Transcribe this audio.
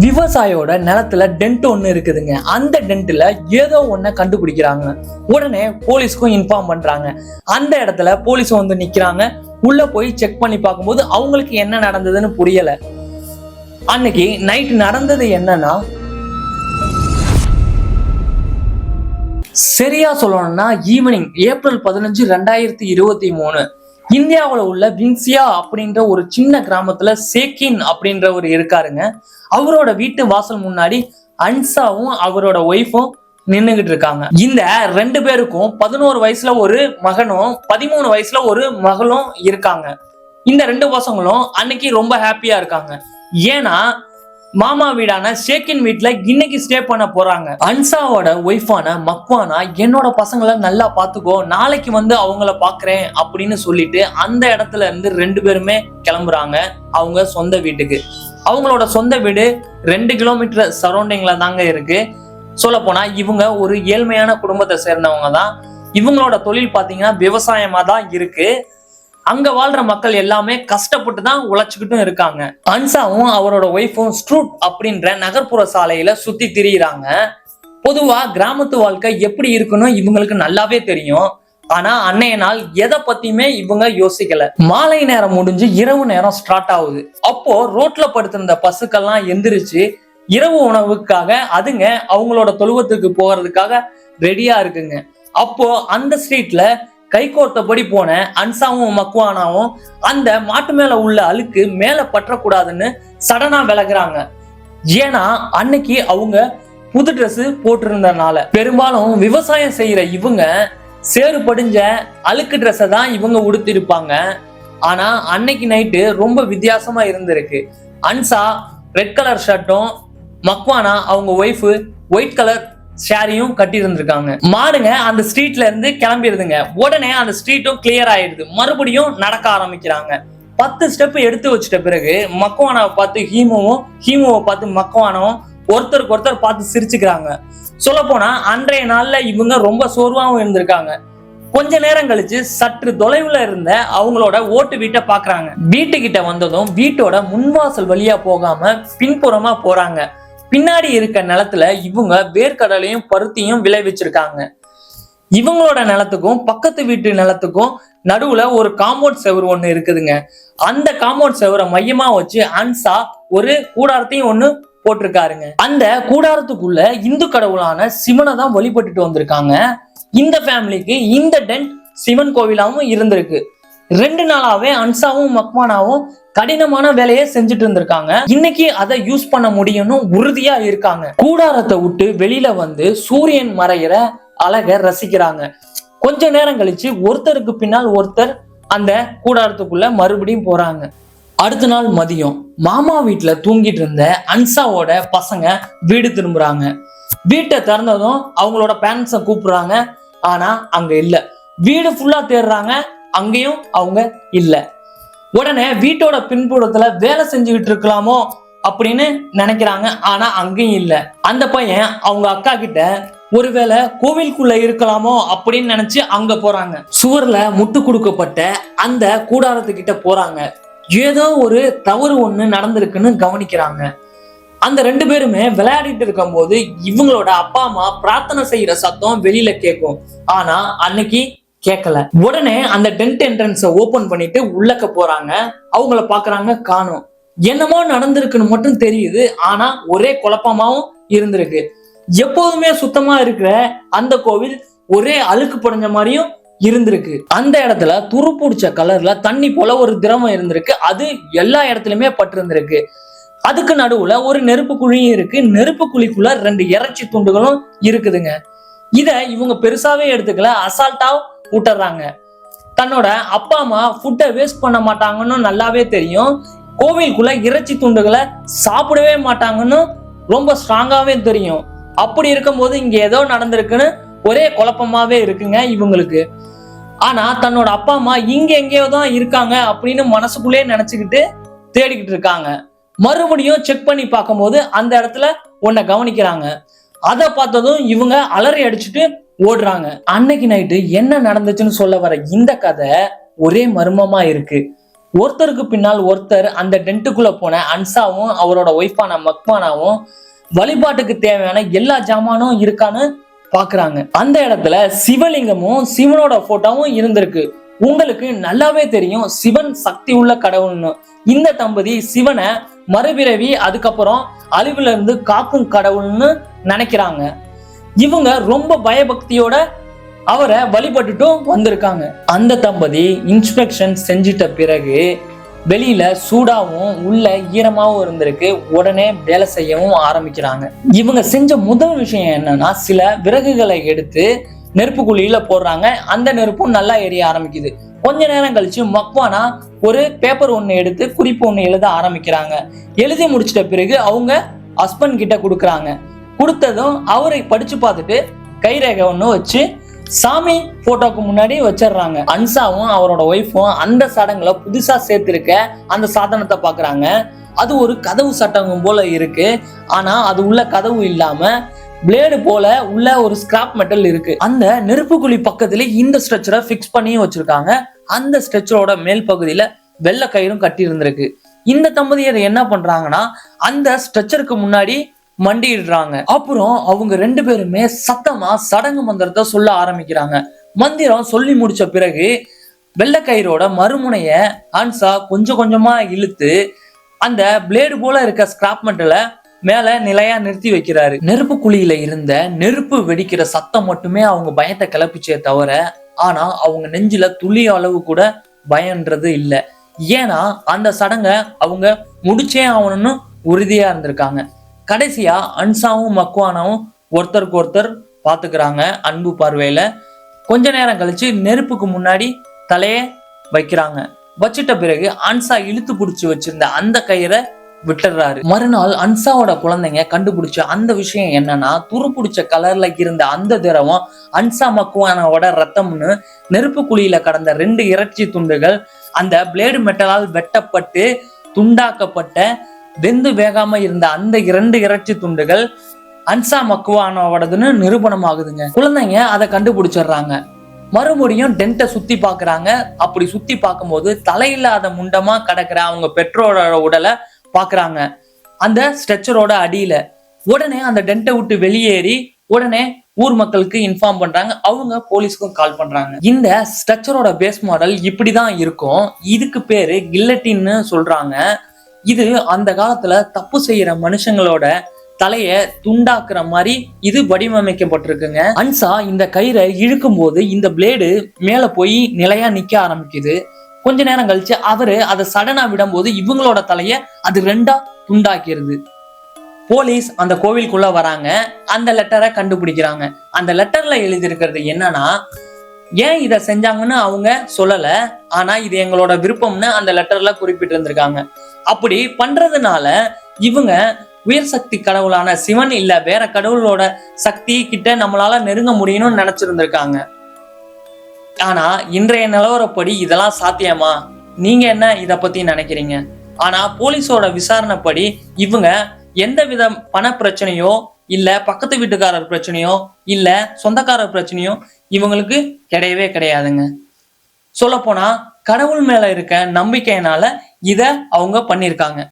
விவசாயியோட நிலத்துல டென்ட் ஒன்று இருக்குதுங்க. அந்த டென்ட்ல ஏதோ ஒன்ன கண்டுபிடிக்கிறாங்க. உடனே போலீஸ்க்கும் இன்ஃபார்ம் பண்றாங்க. அந்த இடத்துல போலீஸ் வந்து நிக்கிறாங்க. உள்ள போய் செக் பண்ணி பார்க்கும்போது அவங்களுக்கு என்ன நடந்ததுன்னு புரியல. அன்னைக்கு நைட் நடந்தது என்னன்னா சரியா சொல்லணும்னா ஈவினிங் ஏப்ரல் பதினஞ்சு ரெண்டாயிரத்தி இருபத்தி மூணு. இந்தியாவில் உள்ள வின்சியா அப்படின்ற ஒரு சின்ன கிராமத்துல சேக்கின் அப்படின்றவர் இருக்காருங்க. அவரோட வீட்டு வாசல் முன்னாடி அன்சாவும் அவரோட ஒய்ஃபும் நின்னுகிட்டு இருக்காங்க. இந்த ரெண்டு பேருக்கும் பதினோரு வயசுல ஒரு மகனும் பதிமூணு வயசுல ஒரு மகளும் இருக்காங்க. இந்த ரெண்டு பசங்களும் அன்னைக்கு ரொம்ப ஹாப்பியா இருக்காங்க. ஏன்னா மாமா வீடான ஷேக்கின் வீட்ல இன்னைக்கு ஸ்டே பண்ண போறாங்க. அன்சாவோட ஒய்ஃபான மக்வானா என்னோட பசங்களை நல்லா பாத்துக்கோ நாளைக்கு வந்து அவங்கள பாக்குறேன் அப்படின்னு சொல்லிட்டு அந்த இடத்துல இருந்து ரெண்டு பேருமே கிளம்புறாங்க அவங்க சொந்த வீட்டுக்கு. அவங்களோட சொந்த வீடு ரெண்டு கிலோமீட்டர் சரௌண்டிங்ல தாங்க இருக்கு. சொல்ல போனா இவங்க ஒரு ஏழ்மையான குடும்பத்தை சேர்ந்தவங்க தான். இவங்களோட தொழில் பாத்தீங்கன்னா விவசாயமா தான் இருக்கு. அங்க வாழ்ற மக்கள் எல்லாமே கஷ்டப்பட்டு தான் உழைச்சுக்கிட்டும் இருக்காங்க. அன்சாவும் அவரோட ஒய்ஃபும் ஸ்ட்ரூட் அப்படின்ற நகர்ப்புற சாலையில சுத்தி திரியிறாங்க. பொதுவா கிராமத்து வாழ்க்கை எப்படி இருக்குன்னு இவங்களுக்கு நல்லாவே தெரியும். ஆனா அன்னைய நாள் எதை பத்தியுமே இவங்க யோசிக்கல. மாலை நேரம் முடிஞ்சு இரவு நேரம் ஸ்டார்ட் ஆகுது. அப்போ ரோட்ல படுத்திருந்த பசுக்கள்லாம் எந்திரிச்சு இரவு உணவுக்காக அதுங்க அவங்களோட தொழுவத்துக்கு போகிறதுக்காக ரெடியா இருக்குங்க. அப்போ அந்த ஸ்ட்ரீட்ல கைகோர்த்தபடி போன அன்சாவும் மக்குவானாவும் அந்த மாட்டு மேல உள்ள அழுக்கு மேல பற்றக்கூடாதுன்னு சடனா விலகுறாங்க. ஏன்னா அன்னைக்கு அவங்க புது ட்ரெஸ் போட்டிருந்தனால பெரும்பாலும் விவசாயம் செய்யற இவங்க சேறு படிஞ்ச அழுக்கு ட்ரெஸ்ஸை தான் இவங்க உடுத்திருப்பாங்க. ஆனா அன்னைக்கு நைட்டு ரொம்ப வித்தியாசமா இருந்திருக்கு. அன்சா ரெட் கலர் ஷர்ட்டும் மக்வானா அவங்க ஒய்ஃபு ஒயிட் கலர் ஷேரியும் கட்டி இருந்திருக்காங்க மாடுங்க அந்த ஸ்ட்ரீட்ல இருந்து கிளம்பிடுதுங்க. உடனே அந்த ஸ்ட்ரீட்டும் கிளியர் ஆயிடுது. மறுபடியும் நடக்க ஆரம்பிக்கிறாங்க. பத்து ஸ்டெப் எடுத்து வச்சிட்ட பிறகு மக்குவானாவை பார்த்து ஹீமோவும் ஹீமோவை பார்த்து மக்குவானவும் ஒருத்தருக்கு ஒருத்தர் பார்த்து சிரிச்சுக்கிறாங்க. சொல்ல போனா அன்றைய நாள்ல இவங்க ரொம்ப சோர்வாகவும் இருந்திருக்காங்க. கொஞ்ச நேரம் கழிச்சு சற்று தொலைவுல இருந்த அவங்களோட ஓட்டு வீட்டை பாக்குறாங்க வீட்டுக்கிட்ட வந்ததும் வீட்டோட முன்வாசல் வழியா போகாம பின்புறமா போறாங்க. பின்னாடி இருக்க நிலத்துல இவங்க வேர்க்கடலையும் பருத்தியும் விளைவிச்சிருக்காங்க. இவங்களோட நிலத்துக்கும் பக்கத்து வீட்டு நிலத்துக்கும் நடுவுல ஒரு காம்பவுண்ட் செவுரு ஒண்ணு இருக்குதுங்க. அந்த காம்பவுண்ட் செவரை மையமா வச்சு அன்சா ஒரு கூடாரத்தையும் ஒண்ணு போட்டிருக்காருங்க. அந்த கூடாரத்துக்குள்ள இந்து கடவுளான சிவனை தான் வழிபட்டுட்டு வந்திருக்காங்க. இந்த ஃபேமிலிக்கு இந்த டென்ட் சிவன் கோவிலாவும் இருந்திருக்கு. ரெண்டு நாளாவே அன்சாவும் மக்மானாவும் கடினமான வேலையை செஞ்சுட்டு இருந்திருக்காங்க. இன்னைக்கு அதை யூஸ் பண்ண முடியும்னு உறுதியா இருக்காங்க. கூடாரத்தை விட்டு வெளியில வந்து சூரியன் மறையிற அழகை ரசிக்கிறாங்க. கொஞ்ச நேரம் கழிச்சு ஒருத்தருக்கு பின்னால் ஒருத்தர் அந்த கூடாரத்துக்குள்ள மறுபடியும் போறாங்க. அடுத்த நாள் மதியம் மாமா வீட்டுல தூங்கிட்டு இருந்த அன்சாவோட பசங்க வீடு திரும்புறாங்க. வீட்டை திறந்ததும் அவங்களோட பேரண்ட்ஸை கூப்பிடுறாங்க. ஆனா அங்க இல்ல. வீடு ஃபுல்லா தேடுறாங்க. அங்கேயும் அவங்க இல்ல. உடனே வீட்டோட பின்புறத்துல வேலை செஞ்சுக்கிட்டு இருக்கலாமோ அப்படின்னு நினைக்கிறாங்க. ஆனா அங்கேயும் இல்ல. அந்த பையன் அவங்க அக்கா கிட்ட ஒருவேளை கோவிலுக்குள்ள இருக்கலாமோ அப்படின்னு நினைச்சு அங்க போறாங்க. சுவர்ல முட்டு கொடுக்கப்பட்ட அந்த கூடாரத்துக்கிட்ட போறாங்க. ஏதோ ஒரு தவறு ஒண்ணு நடந்திருக்குன்னு கவனிக்கிறாங்க. அந்த ரெண்டு பேருமே விளையாடிட்டு இருக்கும்போது இவங்களோட அப்பா அம்மா பிரார்த்தனை செய்யற சத்தம் வெளியில கேட்கும். ஆனா அன்னைக்கு கேட்கல உடனே அந்த டென்ட் என்ட்ரன்ஸை ஓபன் பண்ணிட்டு உள்ளக்க போறாங்க. அவங்கள பாக்குறாங்க காணும். என்னமோ நடந்திருக்குன்னு மட்டும் தெரியுது. ஆனா ஒரே குழப்பமாவும் இருந்திருக்கு. எப்போதுமே சுத்தமா இருக்கிற அந்த கோவில் ஒரே அழுக்கு படைஞ்ச மாதிரியும் இருந்திருக்கு. அந்த இடத்துல துரு பிடிச்ச கலர்ல தண்ணி போல ஒரு திரவம் இருந்திருக்கு. அது எல்லா இடத்துலயுமே பட்டிருந்திருக்கு. அதுக்கு நடுவுல ஒரு நெருப்பு குழியும் இருக்கு. நெருப்பு குழிக்குள்ள ரெண்டு இறைச்சி துண்டுகளும் இருக்குதுங்க. இத இவங்க பெருசாவே எடுத்துக்கல. அசால்ட்டா விட்டுறாங்க தன்னோட அப்பா அம்மா ஃபுட்டை வேஸ்ட் பண்ண மாட்டாங்கன்னு நல்லாவே தெரியும். கோவிலுக்குள்ள இறைச்சி துண்டுகளை சாப்பிடவே மாட்டாங்கன்னு ரொம்ப ஸ்ட்ராங்காகவே தெரியும். அப்படி இருக்கும்போது இங்க ஏதோ நடந்திருக்குன்னு ஒரே குழப்பமாவே இருக்குங்க இவங்களுக்கு. ஆனா தன்னோட அப்பா அம்மா இங்க எங்கேயோ தான் இருக்காங்க அப்படின்னு மனசுக்குள்ளே நினைச்சுக்கிட்டு தேடிக்கிட்டு இருக்காங்க. மறுபடியும் செக் பண்ணி பார்க்கும்போது அந்த இடத்துல உன்னை கவனிக்கிறாங்க. அதை பார்த்ததும் இவங்க அலறி அடிச்சுட்டு ஓடுறாங்க. அன்னைக்கு நைட்டு என்ன நடந்துச்சுன்னு சொல்ல வர இந்த கதை ஒரே மர்மமா இருக்கு. ஒருத்தருக்கு பின்னால் ஒருத்தர் அந்த டென்ட்டுக்குள்ள போன அன்சாவும் அவரோட ஒய்ஃபான மக்மானாவும் வழிபாட்டுக்கு தேவையான எல்லா ஜாமானும் இருக்கான்னு பாக்குறாங்க. அந்த இடத்துல சிவலிங்கமும் சிவனோட போட்டோவும் இருந்திருக்கு. உங்களுக்கு நல்லாவே தெரியும் சிவன் சக்தி உள்ள கடவுள்னு. இந்த தம்பதி சிவனை மறுபிறவி அதுக்கப்புறம் அழிவுல இருந்து காக்கும் கடவுள்னு நினைக்கிறாங்க. இவங்க ரொம்ப பயபக்தியோட அவரை வழிபட்டுட்டும் வந்திருக்காங்க. அந்த தம்பதி இன்ஸ்பெக்ஷன் செஞ்சிட்ட பிறகு வெளியில சூடாவும் உள்ள ஈரமாவும் இருந்திருக்கு. உடனே வேலை செய்யவும் ஆரம்பிக்கிறாங்க. இவங்க செஞ்ச முதல் விஷயம் என்னன்னா சில விறகுகளை எடுத்து நெருப்பு குழியில போடுறாங்க. அந்த நெருப்பும் நல்லா எரிய ஆரம்பிக்குது. கொஞ்ச நேரம் கழிச்சு மக்வானா ஒரு பேப்பர் ஒன்று எடுத்து குறிப்பு ஒன்று எழுத ஆரம்பிக்கிறாங்க. எழுதி முடிச்சிட்ட பிறகு அவங்க ஹஸ்பண்ட் கிட்ட கொடுக்குறாங்க. கொடுத்ததும் அவரை படிச்சு பார்த்துட்டு கைரேகை ஒன்று வச்சு சாமி போட்டோக்கு முன்னாடி வச்சிடுறாங்க. அன்சாவும் அவரோட ஒய்ஃபும் அந்த சடங்குல புதுசா சேர்த்திருக்க அந்த சாதனத்தை பாக்குறாங்க அது ஒரு கதவு சட்டங்கம் போல இருக்கு. ஆனா அது உள்ள கதவு இல்லாம பிளேடு போல உள்ள ஒரு ஸ்கிராப் மெட்டல் இருக்கு. அந்த நெருப்பு குழி பக்கத்துல இந்த ஸ்ட்ரெச்சரை ஃபிக்ஸ் பண்ணியும் வச்சிருக்காங்க. அந்த ஸ்ட்ரெச்சரோட மேல் பகுதியில வெள்ளை கயிறும் கட்டி இருந்திருக்கு இந்த தம்பதியர் என்ன பண்றாங்கன்னா அந்த ஸ்ட்ரெச்சருக்கு முன்னாடி மண்டிடுறாங்க அப்புறம் அவங்க ரெண்டு பேருமே சத்தமா சடங்கு மந்திரத்தை சொல்ல ஆரம்பிக்கிறாங்க. மந்திரம் சொல்லி முடிச்ச பிறகு வெள்ளக்கயிறோட மறுமுனைய ஆன்சா கொஞ்சம் கொஞ்சமா இழுத்து அந்த பிளேடு போல இருக்க ஸ்கிராப்மெண்ட்ல மேல நிலையா நிறுத்தி வைக்கிறாரு. நெருப்பு குழியில இருந்த நெருப்பு வெடிக்கிற சத்தம் மட்டுமே அவங்க பயத்தை கிளப்பிச்சே தவிர ஆனா அவங்க நெஞ்சில துளி அளவு கூட பயன்றது இல்லை. ஏன்னா அந்த சடங்கை அவங்க முடிச்சே ஆகணும்னு உறுதியா இருந்திருக்காங்க. கடைசியா அன்சாவும் மக்வானாவும் ஒருத்தருக்கு ஒருத்தர் பாத்துக்கிறாங்க அன்பு பார்வையில. கொஞ்ச நேரம் கழிச்சு நெருப்புக்கு முன்னாடி தலைய வைக்கிறாங்க. வச்சிட்ட பிறகு அன்சா இழுத்து பிடிச்சி வச்சிருந்த அந்த கயிறை விட்டுறாரு. மறுநாள் அன்சாவோட குழந்தைங்க கண்டுபிடிச்ச அந்த விஷயம் என்னன்னா துரு பிடிச்ச கலர்ல இருந்த அந்த திரவம் அன்சா மக்குவானோட ரத்தம்னு நெருப்பு குழியில கடந்த ரெண்டு இறைச்சி துண்டுகள் அந்த பிளேடு மெட்டலால் வெட்டப்பட்டு துண்டாக்கப்பட்ட வெந்து வேகாம இருந்த அந்த இரண்டு இறைச்சி துண்டுகள் அன்சா மக்குவானோடதுன்னு நிரூபணம் ஆகுதுங்க குழந்தைங்க அதை கண்டுபிடிச்சிடுறாங்க. மறுபடியும் டென்ட்டை சுத்தி பாக்குறாங்க. அப்படி சுத்தி பார்க்கும்போது தலையில்லாத முண்டமா கிடக்குற அவங்க பெற்றோரோட உடலை பாக்குறாங்க. அந்த ஸ்ட்ரெச்சரோட அடியில உடனே அந்த டென்ட்டை விட்டு வெளியேறி உடனே ஊர் மக்களுக்கு இன்ஃபார்ம் பண்றாங்க. அவங்க போலீஸ்க்கும் கால் பண்றாங்க. இந்த ஸ்ட்ரக்சரோட பேஸ் மாடல் இப்படிதான் இருக்கும். இதுக்கு பேரு கில்லட்டின்னு சொல்றாங்க. இது அந்த காலத்துல தப்பு செய்யற மனுஷங்களோட தலைய துண்டாக்குற மாதிரி இது வடிவமைக்கப்பட்டிருக்குங்க. அன்சா இந்த கயிறை இழுக்கும் போது இந்த பிளேடு மேல போய் நிலையா நிக்க ஆரம்பிக்குது. கொஞ்ச நேரம் கழிச்சு அவரு அதை சடனா விடும்போது இவங்களோட தலைய அது ரெண்டா துண்டாக்கிடுது போலீஸ் அந்த கோவிலுக்குள்ள வராங்க. அந்த லெட்டரை கண்டுபிடிக்கிறாங்க. அந்த லெட்டர்ல எழுதியிருக்கிறது என்னன்னா ஏன் இதை செஞ்சாங்கன்னு அவங்க சொல்லல. ஆனா இது எங்களோட விருப்பம்னு அந்த லெட்டர்ல குறிப்பிட்டு இருந்திருக்காங்க அப்படி பண்றதுனால இவங்க உயர் சக்தி கடவுளான சிவன் இல்ல வேற கடவுளோட சக்தி கிட்ட நம்மளால நெருங்க முடியும்னு நினைச்சிருந்திருக்காங்க. ஆனா இன்றைய நிலவரப்படி இதெல்லாம் சாத்தியமா? நீங்க என்ன இத பத்தி நினைக்கிறீங்க? ஆனா போலீஸோட விசாரணைப்படி இவங்க எந்த வித பண பிரச்சனையோ இல்ல பக்கத்து வீட்டுக்காரர் பிரச்சனையோ இல்ல சொந்தக்காரர் பிரச்சனையோ இவங்களுக்கு கிடையவே கிடையாதுங்க. சொல்லப்போனா கடவுள் மேல இருக்க நம்பிக்கையினால இத அவங்க பண்ணியிருக்காங்க